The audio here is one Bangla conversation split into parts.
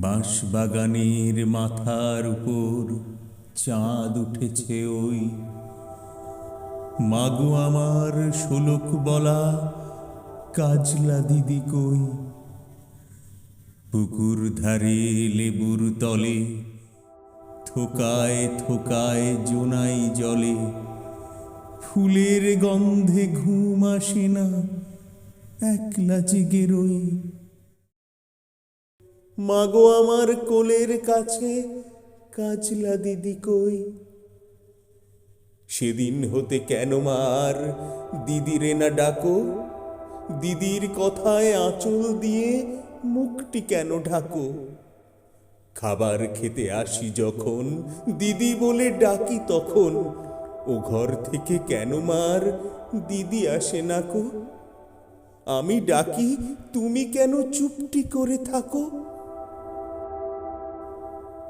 বাঁশবাগানের মাথার উপর চাঁদ উঠেছে ওই। মাগো আমার শোলক বলা কাজলা দিদি কই? পুকুর ধারে লেবুর তলে থোকায় থোকায় জোনাই জলে। ফুলের গন্ধে ঘুম আসে না, একলা জেগে রই। মাগো আমার কোলের কাছে, কাজলা দিদি কই? সেদিন হতে কেন মার দিদিরে না ডাকো? দিদির কথায় আঁচল দিয়ে মুখটি কেন ঢাকো? খাবার খেতে আসি যখন, দিদি বলে ডাকি তখন। ও ঘর থেকে কেন মার দিদি আসে না কো? আমি ডাকি, তুমি কেন চুপটি করে থাকো?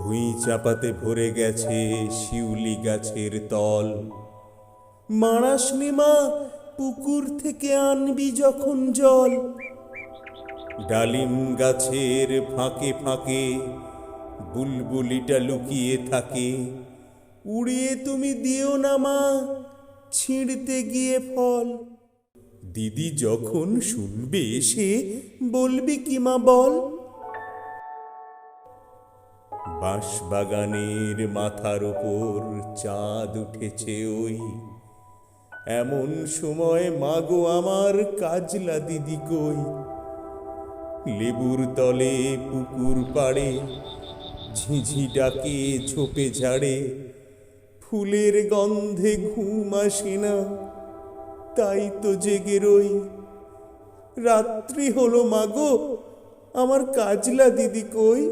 ভুঁই চাপাতে ভরে গেছে শিউলি গাছের তল। মারাস মা, পুকুর থেকে আনবি যখন জল। ডালিম গাছের ফাঁকে ফাঁকে বুলবুলিটা লুকিয়ে থাকে। উড়িয়ে তুমি দিও না মা, ছিঁড়তে গিয়ে ফল। দিদি যখন শুনবে এসে বলবি কি মা বল। বাঁশবাগানের মাথার উপর চাঁদ উঠেছে ওই। এমন সময়, মাগো আমার কাজলা দিদি কই? লেবুর তলে পুকুর পাড়ে ঝিঝি ডাকে, ঝোপে ঝাড়ে, ফুলের গন্ধে ঘুম আসে না, তাই তো জেগে রই। রাত্রি হলো মাগো, আমার কাজলা দিদি কই?